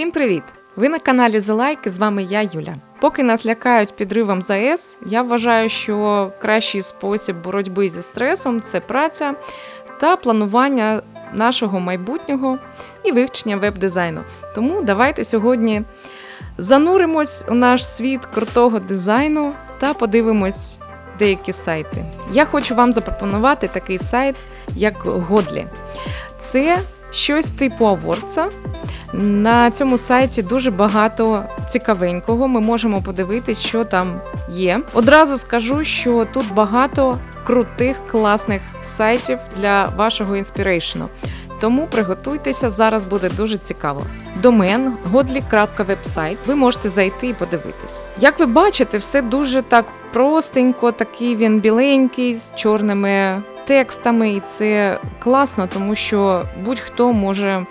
Всім привіт! Ви на каналі Зелайки, з вами я, Юля. Поки нас лякають підривом ЗАЕС, я вважаю, що кращий спосіб боротьби зі стресом це праця та планування нашого майбутнього і вивчення веб-дизайну. Тому давайте сьогодні зануримось у наш світ крутого дизайну та подивимось деякі сайти. Я хочу вам запропонувати такий сайт, як Godly. Це щось типу Аворца. На цьому сайті дуже багато цікавенького. Ми можемо подивитись, що там є. Одразу скажу, що тут багато крутих, класних сайтів для вашого інспірейшну. Тому приготуйтеся, зараз буде дуже цікаво. Домен godly.website. Ви можете зайти і подивитись. Як ви бачите, все дуже так простенько, такий він біленький з чорними текстами, і це класно, тому що будь-хто може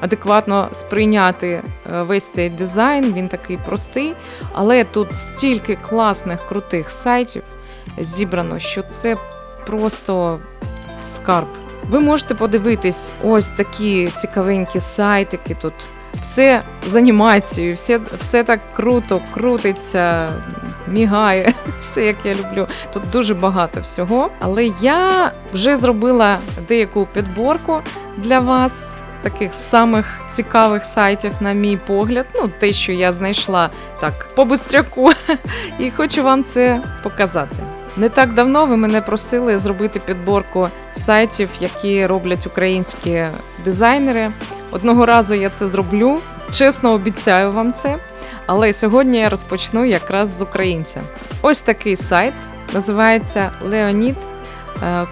адекватно сприйняти е, весь цей дизайн. Він такий простий, але тут стільки класних крутих сайтів зібрано, що це просто скарб. Ви можете подивитись ось такі цікавенькі сайтики тут. Все з анімацією, все все так круто, крутиться, мігає, все як я люблю. Тут дуже багато всього. Але я вже зробила деяку підборку для вас, таких самих цікавих сайтів, на мій погляд. Ну, те, що я знайшла так по бистряку, і хочу вам це показати. Не так давно ви мене просили зробити підборку сайтів, які роблять українські дизайнери. Одного разу я це зроблю. Чесно обіцяю вам це. Але сьогодні я розпочну якраз з українця. Ось такий сайт називається Leonid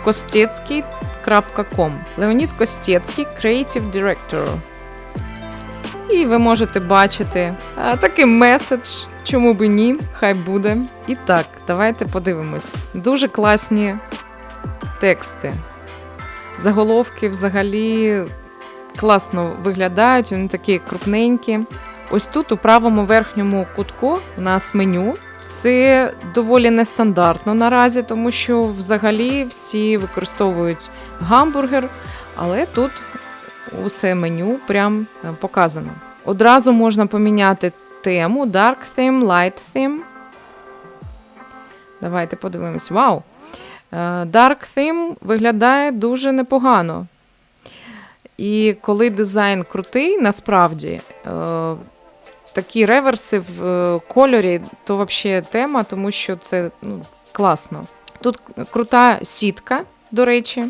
Kostецький.com. Leonid Костецький Creative Director. І ви можете бачити такий меседж. Чому би ні? Хай буде. І так, давайте подивимось. Дуже класні тексти. Заголовки взагалі класно виглядають, вони такі крупненькі. Ось тут, у правому верхньому кутку, у нас меню. Це доволі нестандартно наразі, тому що взагалі всі використовують гамбургер, але тут усе меню прям показано. Одразу можна поміняти тему Dark Theme, Light Theme. Давайте подивимось. Вау! Dark Theme виглядає дуже непогано. І коли дизайн крутий, насправді такі реверси в кольорі, то взагалі тема, тому що це ну, класно. Тут крута сітка, до речі,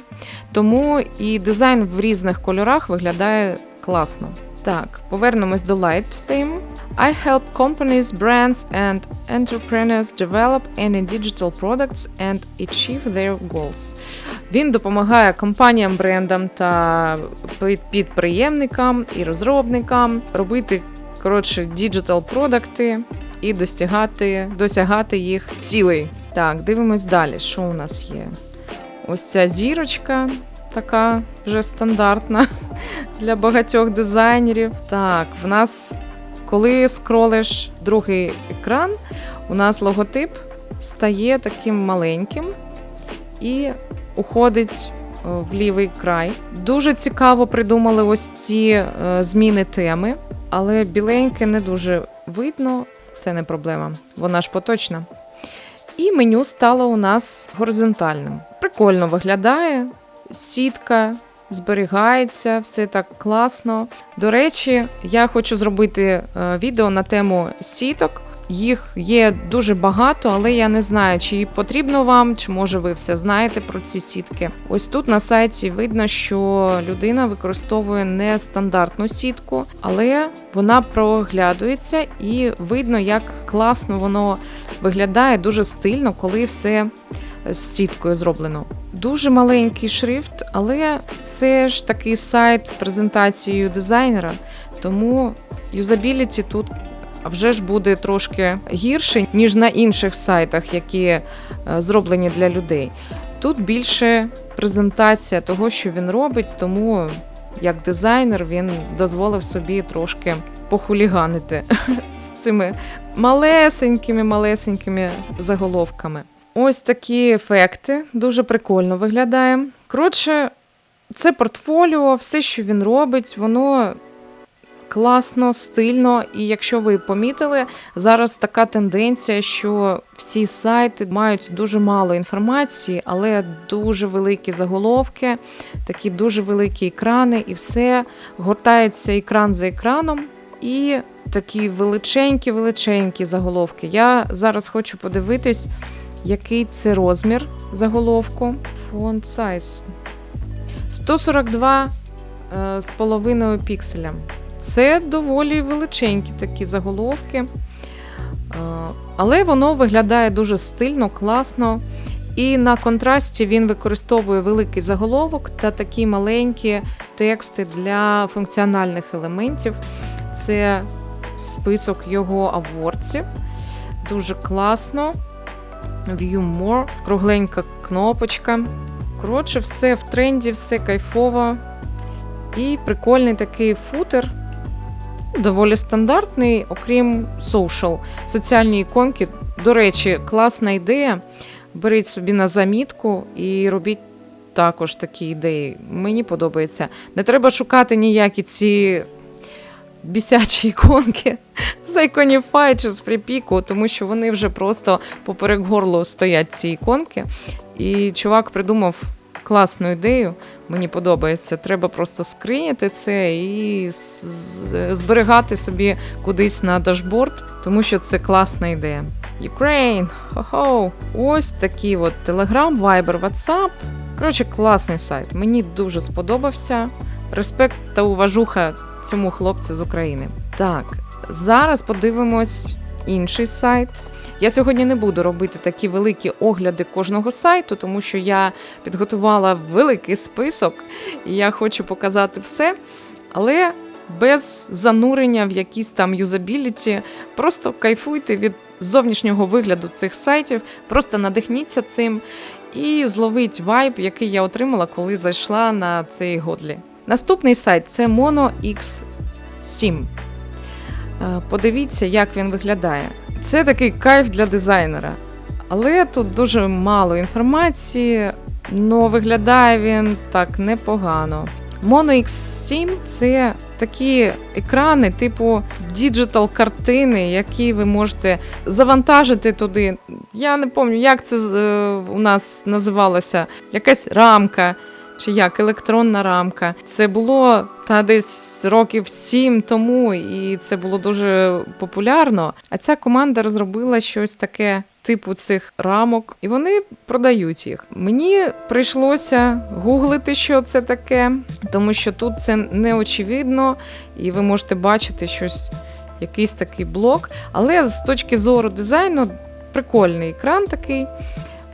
тому і дизайн в різних кольорах виглядає класно. Так, повернемось до Light Theme. I help companies, brands and entrepreneurs develop any digital products and achieve their goals. Він допомагає компаніям, брендам та підприємникам і розробникам робити коротше діджитал продукти і досягати, досягати їх цілей. Так, дивимось далі. Що у нас є? Ось ця зірочка така вже стандартна для багатьох дизайнерів. Так, в нас, коли скролиш другий екран, у нас логотип стає таким маленьким і уходить в лівий край. Дуже цікаво придумали ось ці е, зміни теми, але біленьке не дуже видно, це не проблема, вона ж поточна. І меню стало у нас горизонтальним. Прикольно виглядає, сітка зберігається, все так класно. До речі, я хочу зробити е, відео на тему сіток. Їх є дуже багато, але я не знаю, чи потрібно вам, чи може ви все знаєте про ці сітки. Ось тут на сайті видно, що людина використовує нестандартну сітку, але вона проглядується і видно, як класно воно виглядає дуже стильно, коли все з сіткою зроблено. Дуже маленький шрифт, але це ж такий сайт з презентацією дизайнера, тому юзабіліті тут вже ж буде трошки гірше, ніж на інших сайтах, які е, зроблені для людей. Тут більше презентація того, що він робить, тому як дизайнер він дозволив собі трошки похуліганити з цими малесенькими-малесенькими заголовками. Ось такі ефекти, дуже прикольно виглядає. Коротше, це портфоліо, все, що він робить, воно класно, стильно. І якщо ви помітили, зараз така тенденція, що всі сайти мають дуже мало інформації, але дуже великі заголовки, такі дуже великі екрани, і все гортається екран за екраном. І такі величенькі, величенькі заголовки. Я зараз хочу подивитись, який це розмір заголовку. Font size 142 е, з половиною пікселя. Це доволі величенькі такі заголовки. Е, Але воно виглядає дуже стильно, класно. І на контрасті він використовує великий заголовок та такі маленькі тексти для функціональних елементів. Це список його авордсів. Дуже класно. View More, кругленька кнопочка. Коротше, все в тренді, все кайфово. І прикольний такий футер. Доволі стандартний, окрім social. Соціальні іконки. До речі, класна ідея. Беріть собі на замітку і робіть також такі ідеї. Мені подобається. Не треба шукати ніякі ці бісячі іконки з Iconify чи з фріпіку, тому що вони вже просто поперек горлу стоять ці іконки. І чувак придумав класну ідею. Мені подобається. Треба просто скриняти це і зберігати собі кудись на дашборд, тому що це класна ідея. Ukraine! Хо-хо! Ось такі от Telegram, Viber, WhatsApp. Коротше, класний сайт. Мені дуже сподобався. Респект та уважуха цьому хлопцю з України. Так, зараз подивимось інший сайт. Я сьогодні не буду робити такі великі огляди кожного сайту, тому що я підготувала великий список і я хочу показати все, але без занурення в якісь там юзабіліті. Просто кайфуйте від зовнішнього вигляду цих сайтів, просто надихніться цим і зловіть вайб, який я отримала, коли зайшла на цей годлі. Наступний сайт це MonoX7. Е, Подивіться, як він виглядає. Це такий кайф для дизайнера. Але тут дуже мало інформації, але виглядає він так непогано. Mono X7 це такі екрани, типу діджитал картини, які ви можете завантажити туди. Я не пам'ятаю, як це е, у нас називалося. Якась рамка. Чи як електронна рамка. Це було та десь років сім тому, і це було дуже популярно. А ця команда розробила щось таке. Типу цих рамок, і вони продають їх. Мені прийшлося гуглити, що це таке, тому що тут це не очевидно, і ви можете бачити щось, якийсь такий блок. Але з точки зору дизайну, прикольний екран такий.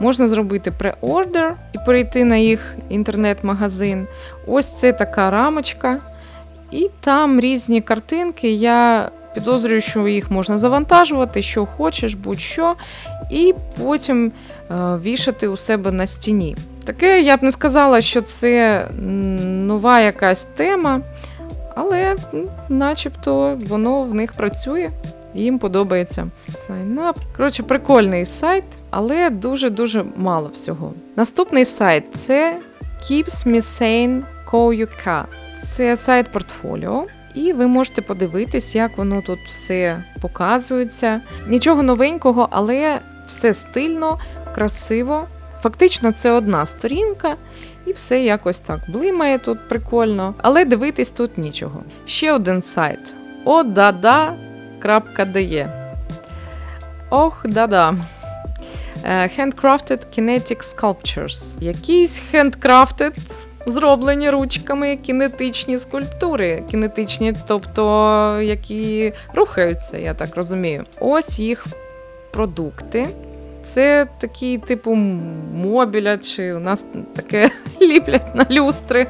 Можна зробити преордер і перейти на їх інтернет-магазин. Ось це така рамочка. І там різні картинки. Я підозрюю, що їх можна завантажувати, що хочеш, будь-що, і потім е, вішати у себе на стіні. Таке я б не сказала, що це нова якась тема, але начебто воно в них працює. Їм подобається Sign up. Коротше, прикольний сайт, але дуже-дуже мало всього. Наступний сайт це Keeps Me Sane Co.uk. Це сайт портфоліо. І ви можете подивитись, як воно тут все показується. Нічого новенького, але все стильно, красиво. Фактично, це одна сторінка, і все якось так блимає тут прикольно. Але дивитись тут нічого. Ще один сайт odada.de. Ох, да-да. Е, Handcrafted Kinetic Sculptures. Якісь handcrafted зроблені ручками кінетичні скульптури. Кінетичні, тобто які рухаються, я так розумію. Ось їх продукти. Це такі, типу, мобіля, чи у нас таке ліплять на люстри.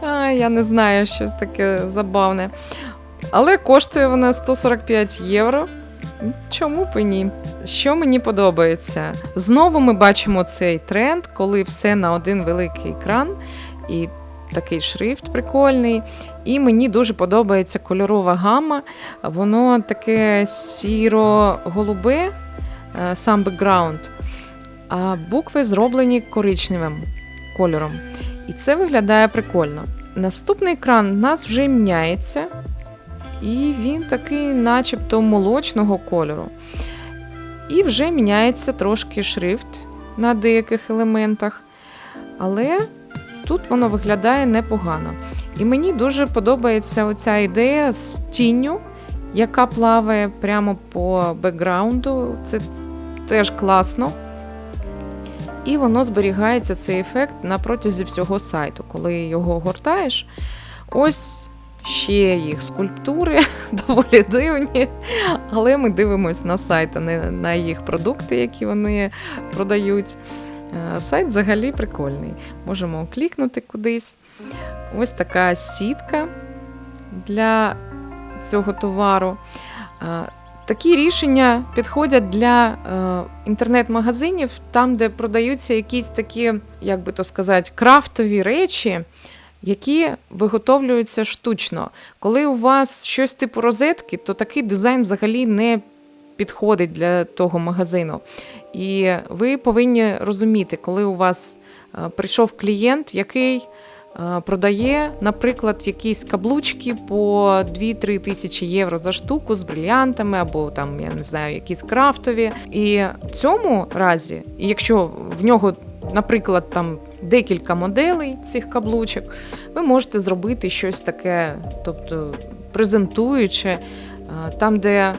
А, я не знаю, щось таке забавне. Але коштує вона 145 євро. Чому б і ні? Що мені подобається? Знову ми бачимо цей тренд, коли все на один великий екран, і такий шрифт прикольний. І мені дуже подобається кольорова гама. Воно таке сіро-голубе, е, сам бекграунд, а букви зроблені коричневим кольором. І це виглядає прикольно. Наступний екран у нас вже міняється. І він такий, начебто, молочного кольору. І вже міняється трошки шрифт на деяких елементах. Але тут воно виглядає непогано. І мені дуже подобається оця ідея з тінню, яка плаває прямо по бекграунду. Це теж класно. І воно зберігається цей ефект на протязі всього сайту. Коли його гортаєш, ось ще їх скульптури доволі дивні. Але ми дивимося на сайт, а не на їх продукти, які вони продають. Е, сайт взагалі прикольний. Можемо клікнути кудись. Ось така сітка для цього товару. Е, такі рішення підходять для е, інтернет-магазинів, там, де продаються якісь такі, як би то сказати, крафтові речі, які виготовлюються штучно. Коли у вас щось типу розетки, то такий дизайн взагалі не підходить для того магазину. І ви повинні розуміти, коли у вас е, прийшов клієнт, який е, продає, наприклад, якісь каблучки по 2-3 тисячі євро за штуку з брильянтами, або там, я не знаю, якісь крафтові. І в цьому разі, якщо в нього, наприклад, там декілька моделей цих каблучок, ви можете зробити щось таке, тобто презентуючи, е, там, де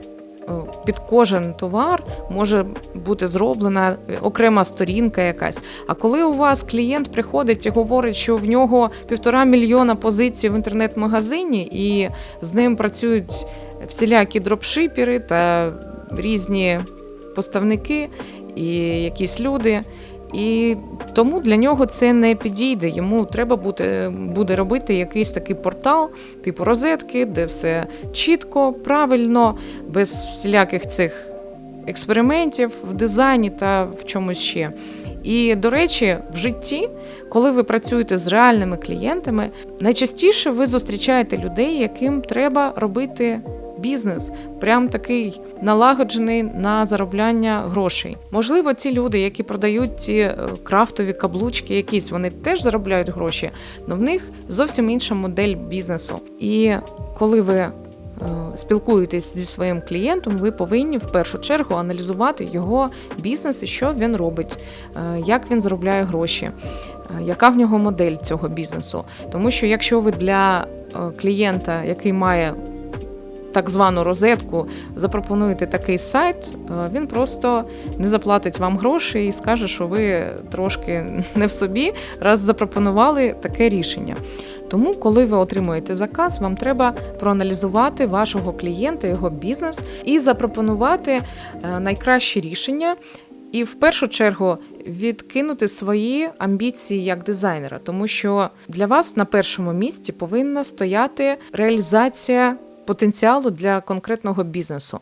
під кожен товар може бути зроблена окрема сторінка якась. А коли у вас клієнт приходить і говорить, що в нього півтора мільйона позицій в інтернет-магазині, і з ним працюють всілякі дропшипери та різні поставники і якісь люди. І тому для нього це не підійде. Йому треба буде, буде робити якийсь такий портал, типу розетки, де все чітко, правильно, без всіляких цих експериментів в дизайні та в чомусь ще. І, до речі, в житті, коли ви працюєте з реальними клієнтами, найчастіше ви зустрічаєте людей, яким треба робити бізнес, прям такий налагоджений на заробляння грошей. Можливо, ті люди, які продають ці е, крафтові каблучки, якісь вони теж заробляють гроші, але в них зовсім інша модель бізнесу. І коли ви е, Спілкуєтесь зі своїм клієнтом, ви повинні в першу чергу аналізувати його бізнес і що він робить, е, як він заробляє гроші, яка в нього модель цього бізнесу. Тому що якщо ви для клієнта, який має так звану розетку, запропонуєте такий сайт, е, він просто не заплатить вам гроші і скаже, що ви трошки не в собі, раз запропонували таке рішення. Тому, коли ви отримуєте заказ, вам треба проаналізувати вашого клієнта, його бізнес і запропонувати е, найкращі рішення. І в першу чергу відкинути свої амбіції як дизайнера, тому що для вас на першому місці повинна стояти реалізація потенціалу для конкретного бізнесу,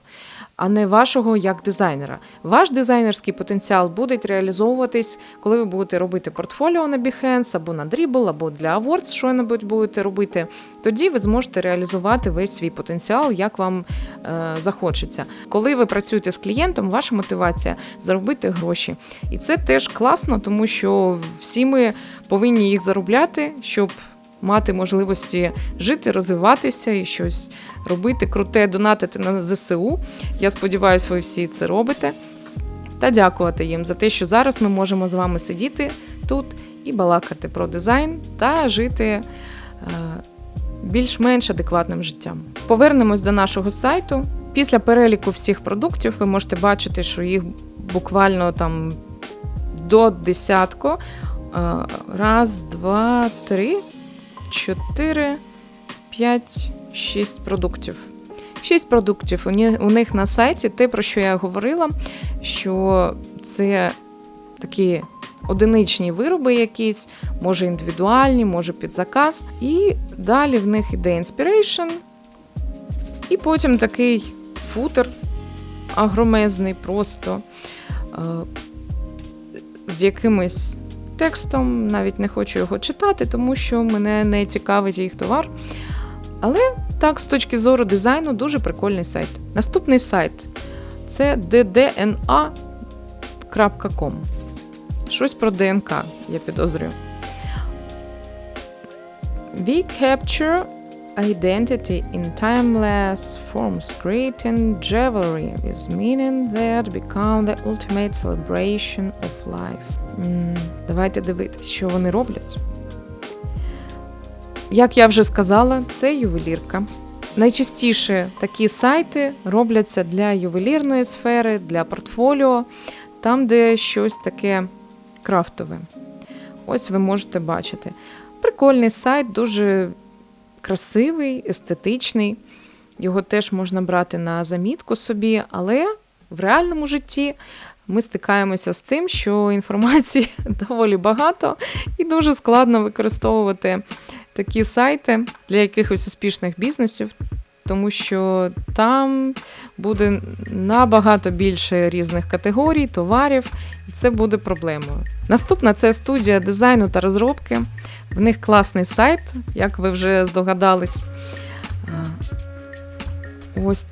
а не вашого як дизайнера. Ваш дизайнерський потенціал буде реалізовуватись, коли ви будете робити портфоліо на Behance, або на Dribble, або для Awards, що небудь будете робити. Тоді ви зможете реалізувати весь свій потенціал, як вам е, захочеться. Коли ви працюєте з клієнтом, ваша мотивація заробити гроші. І це теж класно, тому що всі ми повинні їх заробляти, щоб мати можливості жити, розвиватися і щось робити, круте, донатити на ЗСУ. Я сподіваюся, ви всі це робите. Та дякувати їм за те, що зараз ми можемо з вами сидіти тут і балакати про дизайн та жити е, більш-менш адекватним життям. Повернемось до нашого сайту. Після переліку всіх продуктів ви можете бачити, що їх буквально там до десятку. Е, раз, два, три. 4, 5, 6 продуктів. 6 продуктів. У них на сайті те, про що я говорила, що це такі одиничні вироби якісь, може індивідуальні, може під заказ. І далі в них іде Inspiration. І потім такий футер агромезний, просто е, з якимись текстом, навіть не хочу його читати, тому що мене не цікавить їх товар. Але так, з точки зору дизайну, дуже прикольний сайт. Наступний сайт це ddna.com. Щось про ДНК, я підозрюю. We capture identity in timeless forms, creating jewelry with meaning that become the ultimate celebration of life. Давайте дивитись, що вони роблять. Як я вже сказала, це ювелірка. Найчастіше такі сайти робляться для ювелірної сфери, для портфоліо, там, де щось таке крафтове. Ось ви можете бачити. Прикольний сайт, дуже красивий, естетичний. Його теж можна брати на замітку собі, але в реальному житті ми стикаємося з тим, що інформації доволі багато і дуже складно використовувати такі сайти для якихось успішних бізнесів, тому що там буде набагато більше різних категорій, товарів, і це буде проблемою. Наступна це студія дизайну та розробки. В них класний сайт, як ви вже здогадались. Ось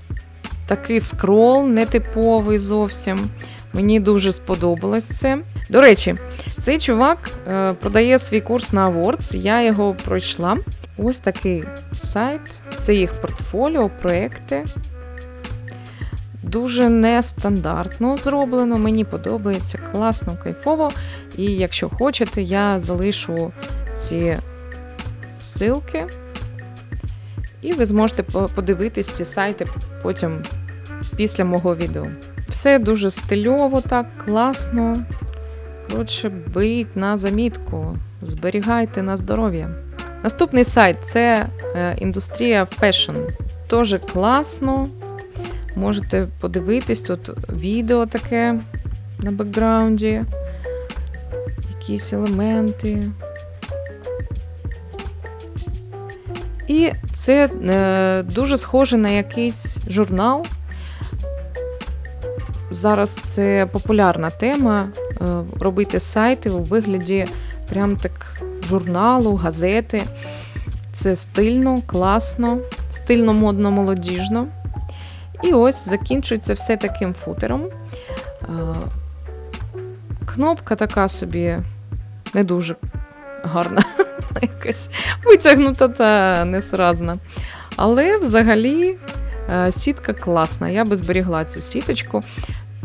такий скрол, нетиповий зовсім. Мені дуже сподобалось це. До речі, цей чувак е, продає свій курс на Awards, я його пройшла. Ось такий сайт. Це їх портфоліо, проекти. Дуже нестандартно зроблено. Мені подобається класно, кайфово. І якщо хочете, я залишу ці ссылки. І ви зможете подивитись ці сайти потім після мого відео. Все дуже стильово, так, класно. Коротше, беріть на замітку, зберігайте на здоров'я. Наступний сайт це е, індустрія фешн. Теж класно. Можете подивитись тут відео таке на бекграунді, якісь елементи. І це е, дуже схоже на якийсь журнал. Зараз це популярна тема е, робити сайти у вигляді прям так журналу, газети. Це стильно, класно, стильно, модно, молодіжно. І ось закінчується все таким футером. Е, Кнопка така собі не дуже гарна, якась витягнута та несразна. Але взагалі е, сітка класна. Я би зберігла цю сіточку,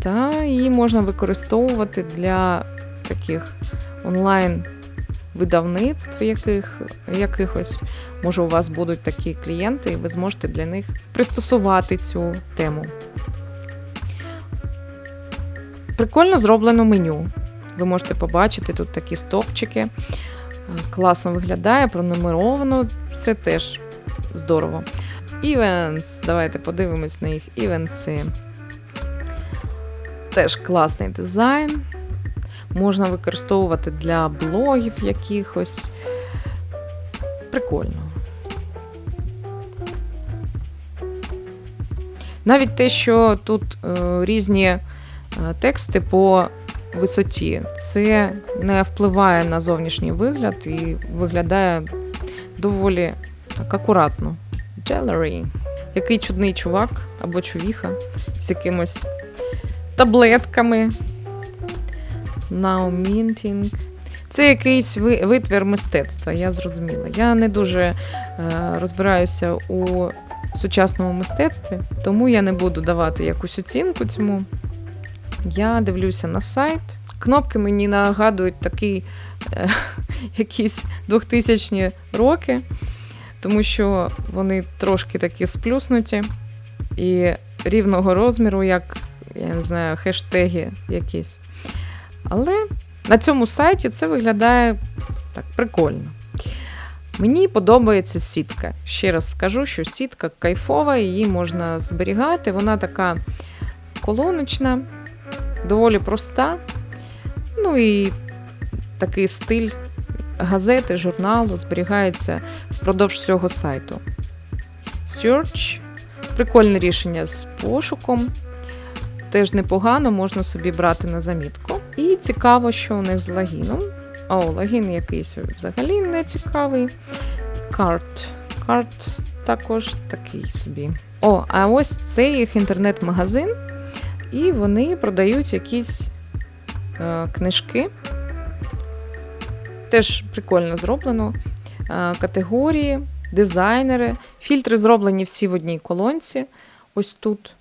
та її можна використовувати для таких онлайн видавництв яких, якихось. Може, у вас будуть такі клієнти, і ви зможете для них пристосувати цю тему. Прикольно зроблено меню. Ви можете побачити тут такі стопчики. Е, Класно виглядає, пронумеровано. Це теж здорово. Events. Давайте подивимось на їх івенси. Теж класний дизайн. Можна використовувати для блогів якихось. Прикольно. Навіть те, що тут е, різні е, тексти по висоті, це не впливає на зовнішній вигляд і виглядає доволі так акуратно. Jewelry. Який чудний чувак або чувіха з якимось таблетками. Now. Це якийсь витвір мистецтва, я зрозуміла. Я не дуже е, розбираюся у сучасному мистецтві, тому я не буду давати якусь оцінку цьому. Я дивлюся на сайт. Кнопки мені нагадують такі е, якісь 2000-ні роки, тому що вони трошки такі сплюснуті і рівного розміру, як я не знаю, хештеги якісь. Але на цьому сайті це виглядає так прикольно. Мені подобається сітка. Ще раз скажу, що сітка кайфова, її можна зберігати. Вона така колоночна, доволі проста. Ну і такий стиль газети, журналу зберігається впродовж цього сайту. Search. Прикольне рішення з пошуком. Теж непогано, можна собі брати на замітку. І цікаво, що у них з логіном. О, логін якийсь взагалі не цікавий. Карт. Карт також такий собі. О, а ось це їх інтернет-магазин, і вони продають якісь е, книжки. Теж прикольно зроблено. Е, категорії, дизайнери. Фільтри зроблені всі в одній колонці, ось тут.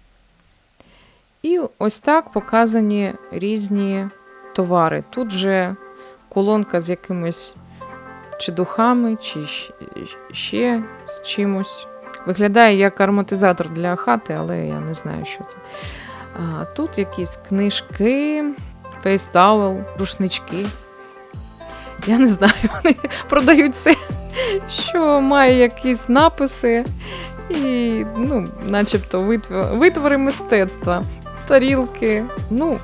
І ось так показані різні товари. Тут же колонка з якимись чи духами, чи ще з чимось. Виглядає як ароматизатор для хати, але я не знаю, що це. А, тут якісь книжки, фейстауел, рушнички. Я не знаю, вони продають все, що має якісь написи і, ну, начебто, витвори мистецтва, тарілки. Ну,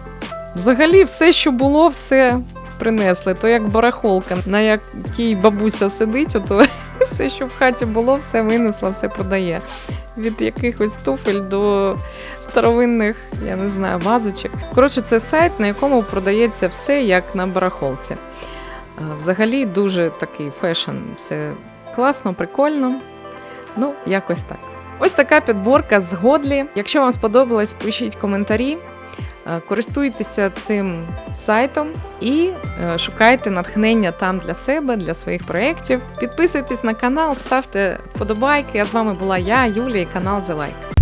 взагалі, все, що було, все принесли. То як барахолка, на якій бабуся сидить, то все, що в хаті було, все винесла, все продає. Від якихось туфель до старовинних, я не знаю, вазочок. Коротше, це сайт, на якому продається все як на барахолці. Взагалі дуже такий фешн. Все класно, прикольно. Ну, якось так. Ось така підборка з Годлі. Якщо вам сподобалось, пишіть коментарі. Е, Користуйтеся цим сайтом і е, шукайте натхнення там для себе, для своїх проєктів. Підписуйтесь на канал, ставте вподобайки. А з вами була я, Юлія, і канал The Like.